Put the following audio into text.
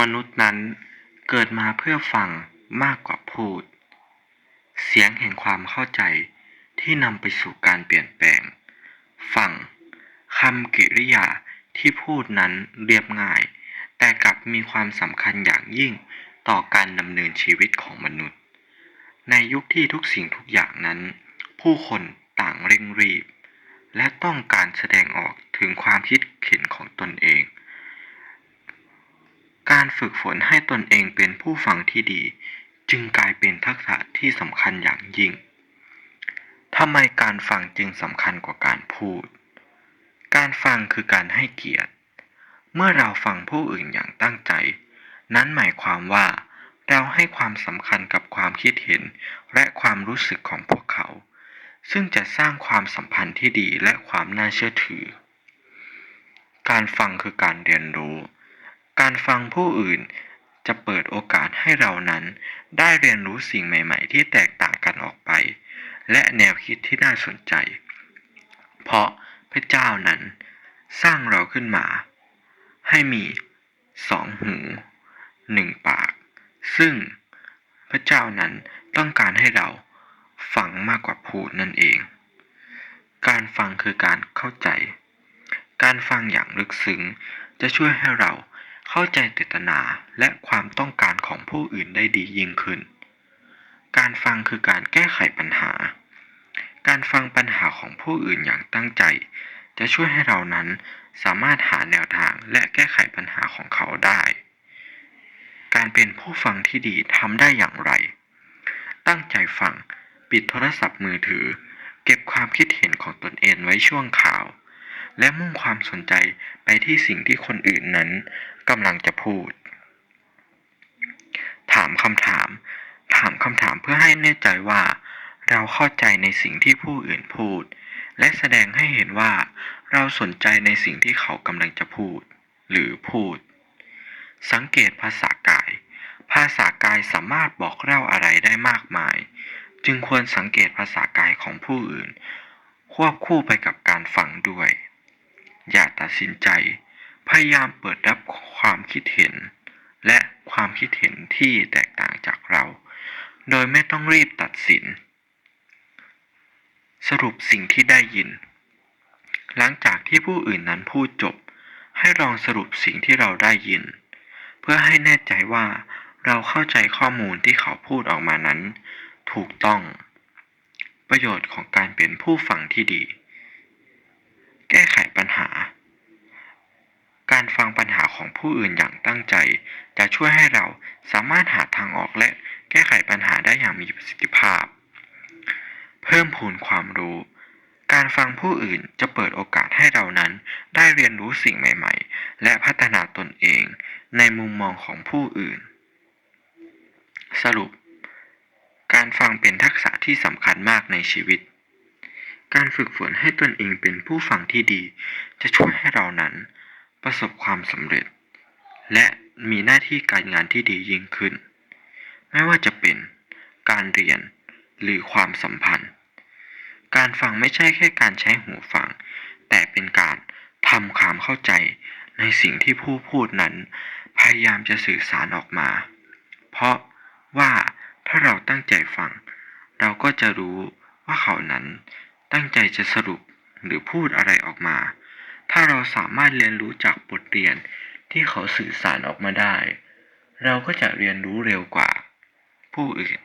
มนุษย์นั้นเกิดมาเพื่อฟังมากกว่าพูด เสียงแห่งความเข้าใจที่นำไปสู่การเปลี่ยนแปลง ฟังคำกริยาที่พูดนั้นเรียบง่าย แต่กลับมีความสำคัญอย่างยิ่งต่อการดำเนินชีวิตของมนุษย์ ในยุคที่ทุกสิ่งทุกอย่างนั้น ผู้คนต่างเร่งรีบ และต้องการแสดงออกถึงความคิดเห็นของตนเอง ฝึกฝนให้ตนเองเป็นผู้ฟังที่ดี จึงกลายเป็นทักษะที่สำคัญอย่างยิ่งทำไมการฟังจึงสำคัญกว่าการพูด การฟังคือการให้เกียรติ เมื่อเราฟังผู้อื่นอย่างตั้งใจ นั้นหมายความว่า เราให้ความสำคัญกับความคิดเห็นและความรู้สึกของพวกเขา ซึ่งจะสร้างความสัมพันธ์ที่ดีและความน่าเชื่อถือ การฟังคือการเรียนรู้ การฟังผู้อื่นจะเปิดโอกาสให้เรานั้น ได้เรียนรู้สิ่งใหม่ๆ ที่แตกต่างกันออกไป และแนวคิดที่น่าสนใจ เพราะพระเจ้านั้น สร้างเราขึ้นมา ให้มีสองหูหนึ่งปาก ซึ่งพระเจ้านั้นต้องการให้เราฟังมากกว่าพูดนั่นเอง การฟังคือการเข้าใจ การฟังอย่างลึกซึ้งจะช่วยให้เรา เข้าใจเจตนาและความต้องการของผู้อื่นได้ดียิ่งขึ้น การฟังคือการแก้ไขปัญหา การฟังปัญหาของผู้อื่นอย่างตั้งใจ จะช่วยให้เรานั้นสามารถหาแนวทางและแก้ไขปัญหาของเขาได้ การเป็นผู้ฟังที่ดีทำได้อย่างไร ตั้งใจฟัง ปิดโทรศัพท์มือถือ เก็บความคิดเห็นของตนเองไว้ช่วงข่าว และมุ่งความสนใจไปที่สิ่งที่คนอื่นนั้นกำลังจะพูด ถามคำถาม ถามคำถามเพื่อให้แน่ใจว่า เราเข้าใจในสิ่งที่ผู้อื่นพูด และแสดงให้เห็นว่า เราสนใจในสิ่งที่เขากำลังจะพูด หรือพูด สังเกตภาษากาย ภาษากายสามารถบอกเล่าอะไรได้มากมาย จึงควรสังเกตภาษากายของผู้อื่นควบคู่ไปกับการฟังด้วย อย่าตัดสินใจ พยายามเปิดรับความคิดเห็น และความคิดเห็นที่แตกต่างจากเรา โดยไม่ต้องรีบตัดสิน สรุปสิ่งที่ได้ยิน หลังจากที่ผู้อื่นนั้นพูดจบ ให้ลองสรุปสิ่งที่เราได้ยิน เพื่อให้แน่ใจว่าเราเข้าใจข้อมูลที่เขาพูดออกมานั้น ถูกต้อง ประโยชน์ของการเป็นผู้ฟังที่ดี แก้ไขปัญหา การฟังปัญหาของผู้อื่นอย่างตั้งใจ จะช่วยให้เราสามารถหาทางออกและแก้ไขปัญหาได้อย่างมีประสิทธิภาพ เพิ่มพูนความรู้ การฟังผู้อื่นจะเปิดโอกาสให้เรานั้น ได้เรียนรู้สิ่งใหม่ๆ และพัฒนาตนเอง ในมุมมองของผู้อื่น สรุป การฟังเป็นทักษะที่สำคัญมากในชีวิต การฝึกฝนให้ตนเองเป็นผู้ฟังที่ดี จะช่วยให้เรานั้น ประสบความสำเร็จ และมีหน้าที่การงานที่ดียิ่งขึ้น ไม่ว่าจะเป็นการเรียนหรือความสัมพันธ์ การฟังไม่ใช่แค่การใช้หูฟัง แต่เป็นการทำความเข้าใจในสิ่งที่ผู้พูดนั้น พยายามจะสื่อสารออกมา เพราะว่าถ้าเราตั้งใจฟัง เราก็จะรู้ว่าเขานั้น ตั้งใจจะสรุปหรือพูดอะไรออกมา ถ้าเราสามารถเรียนรู้จากบทเรียนที่เขาสื่อสารออกมาได้ เราก็จะเรียนรู้เร็วกว่า ผู้อื่น